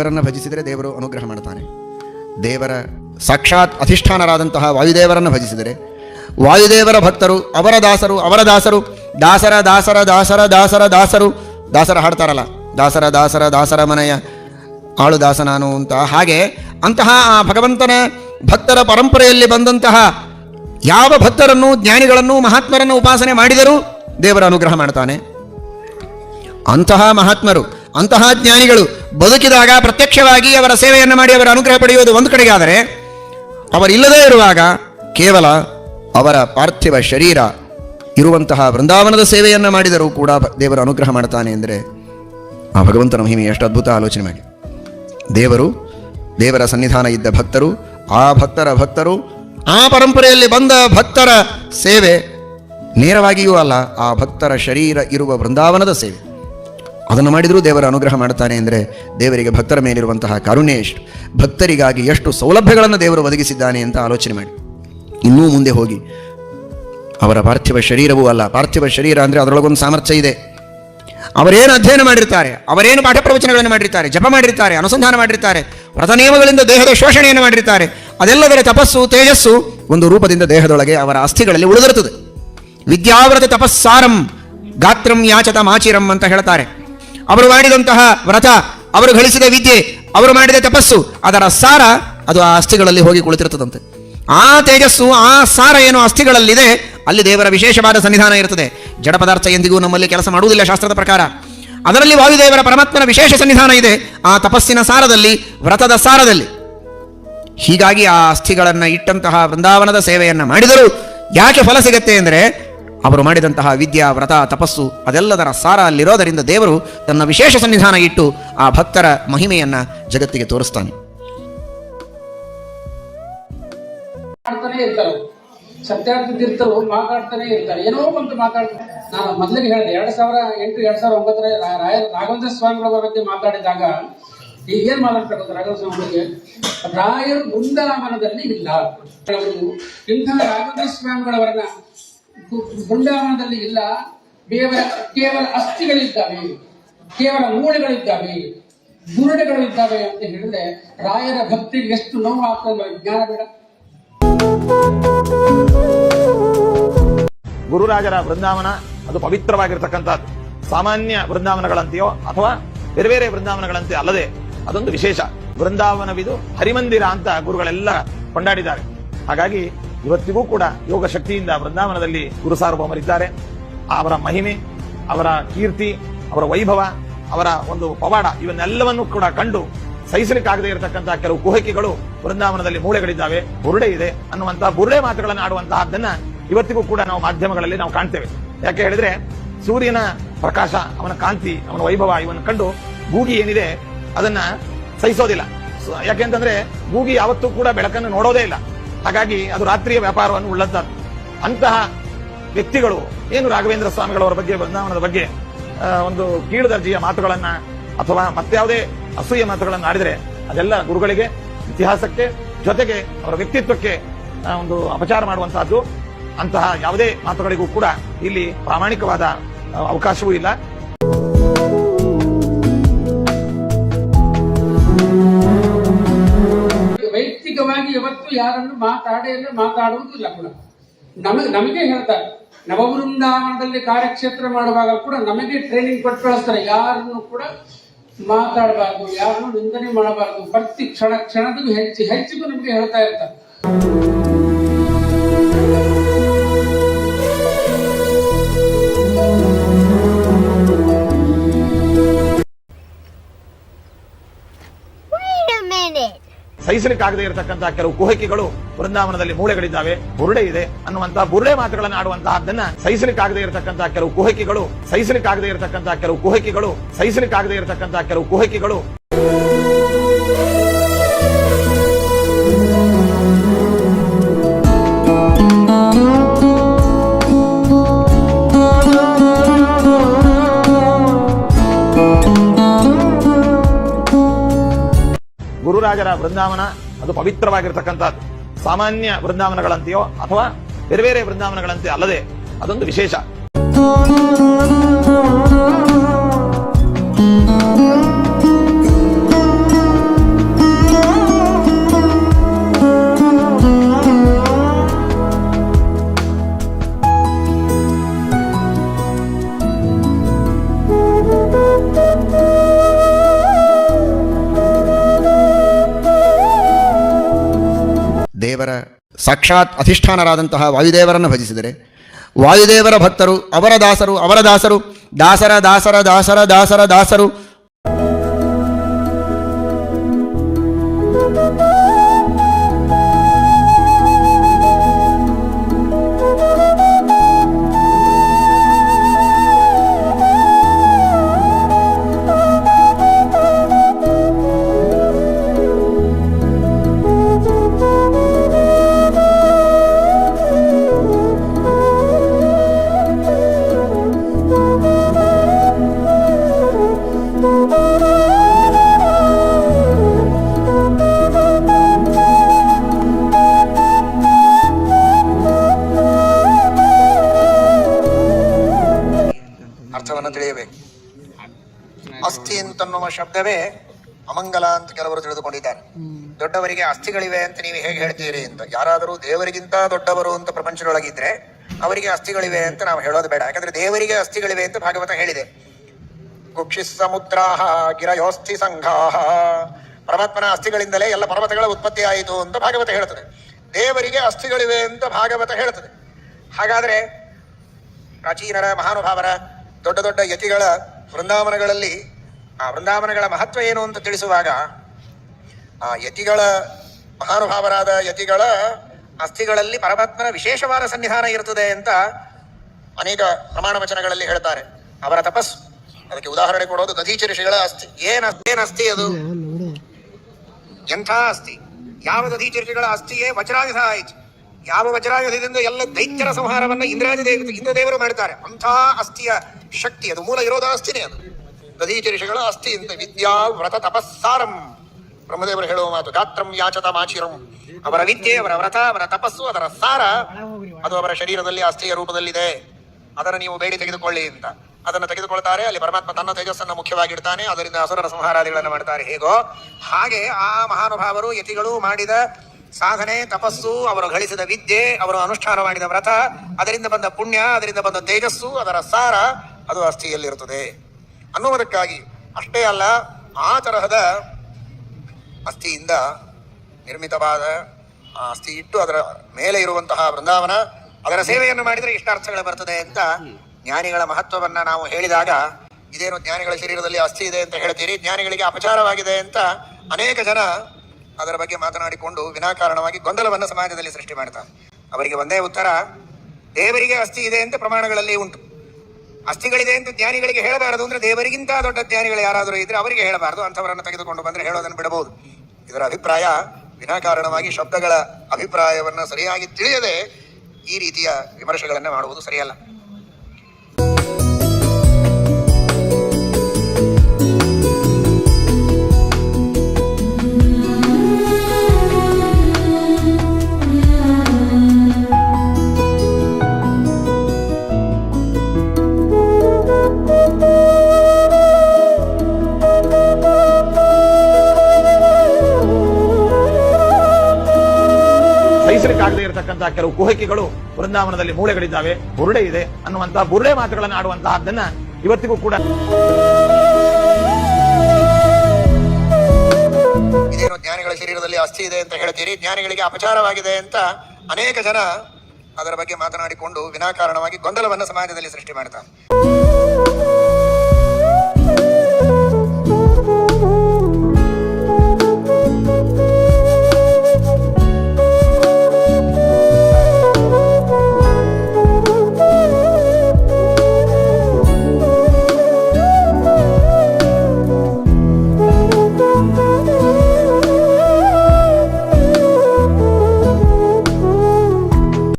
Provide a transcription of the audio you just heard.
ದೇವರನ್ನು ಭಜಿಸಿದರೆ ದೇವರು ಅನುಗ್ರಹ ಮಾಡ್ತಾನೆ. ದೇವರ ಸಾಕ್ಷಾತ್ ಅಧಿಷ್ಠಾನರಾದಂತಹ ವಾಯುದೇವರನ್ನು ಭಜಿಸಿದರೆ ವಾಯುದೇವರ ಭಕ್ತರು, ಅವರ ದಾಸರು ಅವರ ದಾಸರು, ದಾಸರ ದಾಸರ ದಾಸರ ದಾಸರ, ದಾಸರು, ದಾಸರ ಹಾಡ್ತಾರಲ್ಲ, ದಾಸರ ದಾಸರ ದಾಸರ ಮನೆಯ ಆಳು ದಾಸ ನಾನು ಅಂತ. ಹಾಗೆ ಅಂತಹ ಆ ಭಗವಂತನ ಭಕ್ತರ ಪರಂಪರೆಯಲ್ಲಿ ಬಂದಂತಹ ಯಾವ ಭಕ್ತರನ್ನು, ಜ್ಞಾನಿಗಳನ್ನು, ಮಹಾತ್ಮರನ್ನು ಉಪಾಸನೆ ಮಾಡಿದರೂ ದೇವರ ಅನುಗ್ರಹ ಮಾಡ್ತಾನೆ. ಅಂತಹ ಮಹಾತ್ಮರು, ಅಂತಹ ಜ್ಞಾನಿಗಳು ಬದುಕಿದಾಗ ಪ್ರತ್ಯಕ್ಷವಾಗಿ ಅವರ ಸೇವೆಯನ್ನು ಮಾಡಿ ಅವರ ಅನುಗ್ರಹ ಪಡೆಯುವುದು ಒಂದು ಕಡೆಗಾದರೆ, ಅವರಿಲ್ಲದೇ ಇರುವಾಗ ಕೇವಲ ಅವರ ಪಾರ್ಥಿವ ಶರೀರ ಇರುವಂತಹ ವೃಂದಾವನದ ಸೇವೆಯನ್ನು ಮಾಡಿದರೂ ಕೂಡ ದೇವರು ದೇವರ ಅನುಗ್ರಹ ಮಾಡ್ತಾನೆ ಅಂದರೆ ಆ ಭಗವಂತನ ಮಹಿಮೆ ಎಷ್ಟು ಅದ್ಭುತ ಆಲೋಚನೆ ಮಾಡಿ ದೇವರು, ದೇವರ ಸನ್ನಿಧಾನ ಇದ್ದ ಭಕ್ತರು, ಆ ಭಕ್ತರ ಭಕ್ತರು, ಆ ಪರಂಪರೆಯಲ್ಲಿ ಬಂದ ಭಕ್ತರ ಸೇವೆ ನೇರವಾಗಿಯೂ ಅಲ್ಲ, ಆ ಭಕ್ತರ ಶರೀರ ಇರುವ ವೃಂದಾವನದ ಸೇವೆ. ಅದನ್ನು ಮಾಡಿದರೂ ದೇವರ ಅನುಗ್ರಹ ಮಾಡ್ತಾನೆ ಅಂದರೆ ದೇವರಿಗೆ ಭಕ್ತರ ಮೇಲಿರುವಂತಹ ಕಾರುಣ್ಯ ಎಷ್ಟು ಭಕ್ತರಿಗಾಗಿ ಎಷ್ಟು ಸೌಲಭ್ಯಗಳನ್ನು ದೇವರು ಒದಗಿಸಿದ್ದಾನೆ ಅಂತ ಆಲೋಚನೆ ಮಾಡಿ. ಇನ್ನೂ ಮುಂದೆ ಹೋಗಿ. ಅವರ ಪಾರ್ಥಿವ ಶರೀರವೂ ಅಲ್ಲ. ಪಾರ್ಥಿವ ಶರೀರ ಅಂದರೆ ಅದರೊಳಗೊಂದು ಸಾಮರ್ಥ್ಯ ಇದೆ. ಅವರೇನು ಅಧ್ಯಯನ ಮಾಡಿರ್ತಾರೆ? ಅವರೇನು ಪಾಠ ಪ್ರವಚನಗಳನ್ನು ಮಾಡಿರ್ತಾರೆ? ಜಪ ಮಾಡಿರ್ತಾರೆ? ಅನುಸಂಧಾನ ಮಾಡಿರ್ತಾರೆ? ವ್ರತ ನಿಯಮಗಳಿಂದ ದೇಹದ ಶೋಷಣೆಯನ್ನು ಮಾಡಿರ್ತಾರೆ? ಅದೆಲ್ಲದರ ತಪಸ್ಸು, ತೇಜಸ್ಸು ಒಂದು ರೂಪದಿಂದ ದೇಹದೊಳಗೆ ಅವರ ಅಸ್ಥಿಗಳಲ್ಲಿ ಉಳಿದಿರುತ್ತದೆ. ವಿದ್ಯಾವ್ರತ ತಪಸ್ಸಾರಂ ಗಾತ್ರಂ ಯಾಚತ ಮಾಚಿರಂ ಅಂತ ಹೇಳ್ತಾರೆ. ಅವರು ಮಾಡಿದಂತಹ ವ್ರತ, ಅವರು ಗಳಿಸಿದ ವಿದ್ಯೆ, ಅವರು ಮಾಡಿದ ತಪಸ್ಸು, ಅದರ ಸಾರ ಅದು ಆ ಅಸ್ಥಿಗಳಲ್ಲಿ ಹೋಗಿ ಕುಳಿತಿರ್ತದಂತೆ ಆ ತೇಜಸ್ಸು, ಆ ಸಾರ ಏನು ಅಸ್ಥಿಗಳಲ್ಲಿದೆ, ಅಲ್ಲಿ ದೇವರ ವಿಶೇಷವಾದ ಸನ್ನಿಧಾನ ಇರ್ತದೆ ಜಡ ಪದಾರ್ಥ ಎಂದಿಗೂ ನಮ್ಮಲ್ಲಿ ಕೆಲಸ ಮಾಡುವುದಿಲ್ಲ ಶಾಸ್ತ್ರದ ಪ್ರಕಾರ. ಅದರಲ್ಲಿ ವಾಯುದೇವರ ಪರಮಾತ್ಮನ ವಿಶೇಷ ಸನ್ನಿಧಾನ ಇದೆ, ಆ ತಪಸ್ಸಿನ ಸಾರದಲ್ಲಿ, ವ್ರತದ ಸಾರದಲ್ಲಿ. ಹೀಗಾಗಿ ಆ ಅಸ್ಥಿಗಳನ್ನು ಇಟ್ಟಂತಹ ವೃಂದಾವನದ ಸೇವೆಯನ್ನು ಮಾಡಿದರೂ ಯಾಕೆ ಫಲ ಸಿಗತ್ತೆ ಅಂದರೆ ಅವರು ಮಾಡಿದಂತಹ ವಿದ್ಯಾ, ವ್ರತ, ತಪಸ್ಸು, ಅದೆಲ್ಲದರ ಸಾರ ಅಲ್ಲಿರೋದರಿಂದ ದೇವರು ತನ್ನ ವಿಶೇಷ ಸನ್ನಿಧಾನ ಇಟ್ಟು ಆ ಭಕ್ತರ ಮಹಿಮೆಯನ್ನು ಜಗತ್ತಿಗೆ ತೋರಿಸ್ತಾನೆ. ಸತ್ಯಾರ್ಥ ತೀರ್ಥರು ಮಾತಾಡ್ತಾನೆ ಇರ್ತಾರೆ. ಏನೋ ಒಂದು ಮಾತಾಡ್ತಾರೆ. ನಾನು ಮೊದಲಿಗೆ ಹೇಳಿದೆ, ಎರಡ್ ಸಾವಿರ ಎಂಟು, ಎರಡ್ ಸಾವಿರ ಒಂಬತ್ತರ ರಾಯ ರಾಘವೇಂದ್ರ ಸ್ವಾಮಿಗಳ ಬಗ್ಗೆ ಮಾತಾಡಿದಾಗ ಈಗ ಏನ್ ಮಾತಾಡ್ಬೇಕು ರಾಘವೇಂದ್ರ ಸ್ವಾಮಿಗಳಿಗೆ ರಾಯರು ಬೃಂದಾವನದಲ್ಲಿ ಇಲ್ಲ. ಇಂತಹ ರಾಘವೇಂದ್ರ ಸ್ವಾಮಿಗಳವರನ್ನ ಬೃಂದಾವನದಲ್ಲಿ ಇಲ್ಲ. ಕೇವಲ ಕೇವಲ ಅಸ್ಥಿಗಳಿದ್ದಾವೆ. ಕೇವಲ ಮೂಳೆಗಳಿದ್ದಾವೆ ಗುರುಡೆಗಳು ಇದ್ದಾವೆ ಅಂತ ಹೇಳಿದ್ರೆ ರಾಯರ ಭಕ್ತಿಗೆ ಎಷ್ಟು ನೋವು ಆಗ್ತದೆ ಜ್ಞಾನ ಬೇಡ. ಗುರುರಾಜರ ಬೃಂದಾವನ ಅದು ಪವಿತ್ರವಾಗಿರ್ತಕ್ಕಂಥದ್ದು. ಸಾಮಾನ್ಯ ಬೃಂದಾವನಗಳಂತೆಯೋ ಅಥವಾ ಬೇರೆ ಬೇರೆ ಬೃಂದಾವನಗಳಂತೆ ಅಲ್ಲದೆ ಅದೊಂದು ವಿಶೇಷ. ಬೃಂದಾವನವಿದು ಹರಿಮಂದಿರ ಅಂತ ಗುರುಗಳೆಲ್ಲ ಕೊಂಡಾಡಿದ್ದಾರೆ. ಹಾಗಾಗಿ ಇವತ್ತಿಗೂ ಕೂಡ ಯೋಗ ಶಕ್ತಿಯಿಂದ ವೃಂದಾವನದಲ್ಲಿ ಗುರು ಸಾರ್ವಭೌಮರಿದ್ದಾರೆ. ಅವರ ಮಹಿಮೆ, ಅವರ ಕೀರ್ತಿ, ಅವರ ವೈಭವ, ಅವರ ಒಂದು ಪವಾಡ ಇವನ್ನೆಲ್ಲವನ್ನು ಕೂಡ ಕಂಡು ಸಹಿಸಲಿಕ್ಕಾಗದೇ ಇರತಕ್ಕಂತಹ ಕೆಲವು ಕುಹಕಿಗಳು ಬೃಂದಾವನದಲ್ಲಿ ಮೂಳೆಗಳಿದ್ದಾವೆ. ಬುರುಡೆ ಇದೆ ಅನ್ನುವಂತಹ ಬುರುಡೆ ಮಾತುಗಳನ್ನು ಆಡುವಂತಹದ್ದನ್ನ ಇವತ್ತಿಗೂ ಕೂಡ ನಾವು ಮಾಧ್ಯಮಗಳಲ್ಲಿ ನಾವು ಕಾಣ್ತೇವೆ. ಯಾಕೆ ಹೇಳಿದ್ರೆ ಸೂರ್ಯನ ಪ್ರಕಾಶ, ಅವನ ಕಾಂತಿ, ಅವನ ವೈಭವ ಇವನ್ನು ಕಂಡು ಗೂಗಿ ಏನಿದೆ ಅದನ್ನ ಸಹಿಸೋದಿಲ್ಲ. ಯಾಕೆಂತಂದ್ರೆ ಗೂಗಿ ಯಾವತ್ತೂ ಕೂಡ ಬೆಳಕನ್ನು ನೋಡೋದೇ ಇಲ್ಲ. ಹಾಗಾಗಿ ಅದು ರಾತ್ರಿಯ ವ್ಯಾಪಾರವನ್ನು ಉಳ್ಳಂತದ್ದು ಅಂತಹ ವ್ಯಕ್ತಿಗಳು, ಏನು ರಾಘವೇಂದ್ರ ಸ್ವಾಮಿಗಳವರ ಬಗ್ಗೆ ಬೃಂದಾವನದ ಬಗ್ಗೆ ಒಂದು ಕೀಳು ದರ್ಜೆಯ ಮಾತುಗಳನ್ನ ಅಥವಾ ಮತ್ತಾವುದೇ ಅಸೂಯ ಮಾತುಗಳನ್ನು ಆಡಿದರೆ ಅದೆಲ್ಲ ಗುರುಗಳಿಗೆ, ಇತಿಹಾಸಕ್ಕೆ, ಜೊತೆಗೆ ಅವರ ವ್ಯಕ್ತಿತ್ವಕ್ಕೆ ಒಂದು ಅಪಚಾರ ಮಾಡುವಂತಹದ್ದು. ಅಂತಹ ಯಾವುದೇ ಮಾತುಗಳಿಗೂ ಕೂಡ ಇಲ್ಲಿ ಪ್ರಾಮಾಣಿಕವಾದ ಅವಕಾಶವೂ ಇಲ್ಲ. ಯಾವತ್ತು ಯಾರನ್ನು ಮಾತಾಡೇ ಅಂದ್ರೆ ಮಾತಾಡುವುದಿಲ್ಲ ಕೂಡ. ನಮಗೆ ನಮಗೆ ಹೇಳ್ತಾರೆ. ನವವೃಂದಾವನದಲ್ಲಿ ಕಾರ್ಯಕ್ಷೇತ್ರ ಮಾಡುವಾಗ ಕೂಡ ನಮಗೆ ಟ್ರೈನಿಂಗ್ ಕೊಟ್ಟು ಕಳಿಸ್ತಾರೆ. ಯಾರನ್ನು ಕೂಡ ಮಾತಾಡಬಾರ್ದು, ಯಾರನ್ನು ನಿಂದನೆ ಮಾಡಬಾರ್ದು. ಪ್ರತಿ ಕ್ಷಣ, ಕ್ಷಣದಲ್ಲೂ ಹೆಚ್ಚು, ಹೆಚ್ಚಿಗೂ ನಮಗೆ ಹೇಳ್ತಾ ಇರ್ತಾರೆ. ಸಹಿಸಲಿಕ್ಕಾಗದೇ ಇರತಕ್ಕಂತಹ ಕೆಲವು ಕುಹಕಿಗಳು ಬೃಂದಾವನದಲ್ಲಿ ಮೂಳೆಗಳಿದ್ದಾವೆ. ಬುರುಡೆ ಇದೆ ಅನ್ನುವಂತಹ ಬುರುಡೆ ಮಾತುಗಳನ್ನು ಆಡುವಂತಹದ್ದನ್ನ ಸಹಿಸಲಿಕ್ಕಾಗದೇ ಇರತಕ್ಕಂತಹ ಕೆಲವು ಕುಹಕಿಗಳು, ಸಹಿಸಲಿಕ್ಕಾಗದೇ ಇರತಕ್ಕಂತಹ ಕೆಲವು ಕುಹಕಿಗಳು, ಸಹಿಸಲಿಕ್ಕಾಗದೇ ಇರತಕ್ಕಂತಹ ಕೆಲವು ಕುಹಕಿಗಳು. ಗುರುರಾಜರ ಬೃಂದಾವನ ಅದು ಪವಿತ್ರವಾಗಿರ್ತಕ್ಕಂಥದ್ದು. ಸಾಮಾನ್ಯ ಬೃಂದಾವನಗಳಂತೆಯೋ ಅಥವಾ ಬೇರೆ ಬೇರೆ ಬೃಂದಾವನಗಳಂತೆ ಅಲ್ಲದೆ ಅದೊಂದು ವಿಶೇಷ. ಸಾಕ್ಷಾತ್ ಅಧಿಷ್ಠಾನರಾದಂತಹ ವಾಯುದೇವರನ್ನು ಭಜಿಸಿದರೆ. ವಾಯುದೇವರ ಭಕ್ತರು, ಅವರ ದಾಸರು ಅವರ ದಾಸರು, ದಾಸರ ದಾಸರ ದಾಸರ ದಾಸರ, ದಾಸರು ಶಬ್ದವೇ ಅಮಂಗಲ ಅಂತ ಕೆಲವರು ತಿಳಿದುಕೊಂಡಿದ್ದಾರೆ. ದೊಡ್ಡವರಿಗೆ ಅಸ್ಥಿಗಳಿವೆ ಅಂತ ನೀವು ಹೇಗೆ ಹೇಳ್ತೀರಿ ಅಂತ. ಯಾರಾದರೂ ದೇವರಿಗಿಂತ ದೊಡ್ಡವರು ಅಂತ ಪ್ರಪಂಚದೊಳಗಿದ್ರೆ ಅವರಿಗೆ ಅಸ್ಥಿಗಳಿವೆ ಅಂತ ನಾವು ಹೇಳೋದು ಬೇಡ. ಯಾಕಂದ್ರೆ ದೇವರಿಗೆ ಅಸ್ಥಿಗಳಿವೆ ಅಂತ ಭಾಗವತ ಹೇಳಿದೆ. ಕುಕ್ಷಿ ಸಮುದ್ರಾಹ ಗಿರಯೋಸ್ಥಿ ಸಂಘಾಹ. ಪರಮಾತ್ಮನ ಅಸ್ಥಿಗಳಿಂದಲೇ ಎಲ್ಲ ಪರ್ವತಗಳ ಉತ್ಪತ್ತಿ ಆಯಿತು ಅಂತ ಭಾಗವತ ಹೇಳ್ತದೆ. ದೇವರಿಗೆ ಅಸ್ಥಿಗಳಿವೆ ಅಂತ ಭಾಗವತ ಹೇಳ್ತದೆ. ಹಾಗಾದ್ರೆ ಪ್ರಾಚೀನರ ಮಹಾನುಭಾವರ ದೊಡ್ಡ ದೊಡ್ಡ ಯತಿಗಳ ವೃಂದಾವನಗಳಲ್ಲಿ ಆ ವೃಂದಾವನಗಳ ಮಹತ್ವ ಏನು ಅಂತ ತಿಳಿಸುವಾಗ ಆ ಯತಿಗಳ ಮಹಾನುಭಾವರಾದ ಯತಿಗಳ ಅಸ್ಥಿಗಳಲ್ಲಿ ಪರಮಾತ್ಮನ ವಿಶೇಷವಾದ ಸನ್ನಿಧಾನ ಇರುತ್ತದೆ ಅಂತ ಅನೇಕ ಪ್ರಮಾಣ ವಚನಗಳಲ್ಲಿ ಹೇಳ್ತಾರೆ. ಅವರ ತಪಸ್ಸು. ಅದಕ್ಕೆ ಉದಾಹರಣೆ ಕೊಡೋದು ದಧೀಚ ಋಷಿಗಳ ಅಸ್ಥಿ. ಏನ್ ಅಸ್ಥಿ ಏನ್ ಅಸ್ಥಿ ಅದು? ಎಂಥ ಅಸ್ಥಿ? ಯಾವ ದಧೀಚ ಋಷಿಗಳ ಅಸ್ಥಿಯೇ ವಜ್ರಾಯುಧ ಆಯಿತು. ಯಾವ ವಜ್ರಾಯುಧದಿಂದ ಎಲ್ಲ ದೈತ್ಯರ ಸಂಹಾರವನ್ನ ಇಂದ್ರಾದಿ ದೇವ ಇಂದ್ರದೇವರು ಮಾಡ್ತಾರೆ. ಅಂಥ ಅಸ್ಥಿಯ ಶಕ್ತಿ ಅದು ಮೂಲ ಇರೋದ ಅಸ್ಥಿನೇ ಅದು. ದಧೀಚ ಋಷಿಗಳ ಅಸ್ಥಿ ಅಂತ ವಿದ್ಯಾ ವ್ರತ ತಪಸ್ಸಾರಂ. ಬ್ರಹ್ಮದೇವರು ಹೇಳುವ ಮಾತು ಗಾತ್ರಂ ಯಾಚತ ಮಾಚಿರಂ ಅವರ ವಿದ್ಯೆ ಅವರ ವ್ರತ, ಅವರ ತಪಸ್ಸು, ಅದರ ಸಾರ, ಅದು ಅವರ ಶರೀರದಲ್ಲಿ ಅಸ್ಥಿಯ ರೂಪದಲ್ಲಿದೆ. ಅದನ್ನು ನೀವು ಬೇಡಿ ತೆಗೆದುಕೊಳ್ಳಿ ಅಂತ. ಅದನ್ನು ತೆಗೆದುಕೊಳ್ತಾರೆ, ಅಲ್ಲಿ ಪರಮಾತ್ಮ ತನ್ನ ತೇಜಸ್ಸನ್ನು ಮುಖ್ಯವಾಗಿಡ್ತಾನೆ, ಅದರಿಂದ ಅಸುರರ ಸಂಹಾರಾದಿಗಳನ್ನು ಮಾಡ್ತಾರೆ. ಹೇಗೋ? ಹಾಗೆ ಆ ಮಹಾನುಭಾವರು ಯತಿಗಳು ಮಾಡಿದ ಸಾಧನೆ, ತಪಸ್ಸು, ಅವರು ಗಳಿಸಿದ ವಿದ್ಯೆ, ಅವರು ಅನುಷ್ಠಾನ ಮಾಡಿದ ವ್ರತ, ಅದರಿಂದ ಬಂದ ಪುಣ್ಯ, ಅದರಿಂದ ಬಂದ ತೇಜಸ್ಸು, ಅದರ ಸಾರ, ಅದು ಅಸ್ಥಿಯಲ್ಲಿರುತ್ತದೆ. ಅನ್ನುವುದಕ್ಕಾಗಿ. ಅಷ್ಟೇ ಅಲ್ಲ ಆ ತರಹದ ಅಸ್ಥಿಯಿಂದ ನಿರ್ಮಿತವಾದ ಆ ಅಸ್ಥಿ ಇಟ್ಟು ಅದರ ಮೇಲೆ ಇರುವಂತಹ ಬೃಂದಾವನ ಅದರ ಸೇವೆಯನ್ನು ಮಾಡಿದರೆ ಇಷ್ಟಾರ್ಥಗಳು ಬರ್ತದೆ ಅಂತ ಜ್ಞಾನಿಗಳ ಮಹತ್ವವನ್ನ ನಾವು ಹೇಳಿದಾಗ ಇದೇನು ಜ್ಞಾನಿಗಳ ಶರೀರದಲ್ಲಿ ಅಸ್ಥಿ ಇದೆ ಅಂತ ಹೇಳ್ತೀರಿ? ಜ್ಞಾನಿಗಳಿಗೆ ಅಪಚಾರವಾಗಿದೆ ಅಂತ ಅನೇಕ ಜನ ಅದರ ಬಗ್ಗೆ ಮಾತನಾಡಿಕೊಂಡು ವಿನಾಕಾರಣವಾಗಿ ಗೊಂದಲವನ್ನು ಸಮಾಜದಲ್ಲಿ ಸೃಷ್ಟಿ ಮಾಡ್ತಾರೆ. ಅವರಿಗೆ ಒಂದೇ ಉತ್ತರ ದೇವರಿಗೆ ಅಸ್ಥಿ ಇದೆ ಅಂತ ಪ್ರಮಾಣಗಳಲ್ಲಿ ಉಂಟು. ಅಸ್ಥಿಗಳಿದೆ ಅಂತ ಜ್ಞಾನಿಗಳಿಗೆ ಹೇಳಬಾರದು ಅಂದ್ರೆ ದೇವರಿಗಿಂತ ದೊಡ್ಡ ಜ್ಞಾನಿಗಳು ಯಾರಾದರೂ ಇದ್ರೆ ಅವರಿಗೆ ಹೇಳಬಾರದು. ಅಂಥವರನ್ನು ತೆಗೆದುಕೊಂಡು ಬಂದ್ರೆ ಹೇಳೋದನ್ನು ಬಿಡಬಹುದು. ಇದರ ಅಭಿಪ್ರಾಯ ವಿನಾಕಾರಣವಾಗಿ ಶಬ್ದಗಳ ಅಭಿಪ್ರಾಯವನ್ನ ಸರಿಯಾಗಿ ತಿಳಿಯದೆ ಈ ರೀತಿಯ ವಿಮರ್ಶೆಗಳನ್ನು ಮಾಡುವುದು ಸರಿಯಲ್ಲ. ಇರತಕ್ಕಂತಹ ಕೆಲವು ಕುಹಕಿಗಳು ವೃಂದಾವನದಲ್ಲಿ ಮೂಳೆಗಳಿದ್ದಾವೆ. ಬುರುಡೆ ಇದೆ ಅನ್ನುವಂತಹ ಬುರುಡೆ ಮಾತುಗಳನ್ನು ಆಡುವಂತಹದ್ದನ್ನ ಇವತ್ತಿಗೂ ಕೂಡ ಜ್ಞಾನಿಗಳ ಶರೀರದಲ್ಲಿ ಅಸ್ಥಿ ಇದೆ ಅಂತ ಹೇಳ್ತೀರಿ. ಜ್ಞಾನಿಗಳಿಗೆ ಅಪಚಾರವಾಗಿದೆ ಅಂತ ಅನೇಕ ಜನ ಅದರ ಬಗ್ಗೆ ಮಾತನಾಡಿಕೊಂಡು ವಿನಾಕಾರಣವಾಗಿ ಗೊಂದಲವನ್ನು ಸಮಾಜದಲ್ಲಿ ಸೃಷ್ಟಿ ಮಾಡ್ತಾರೆ.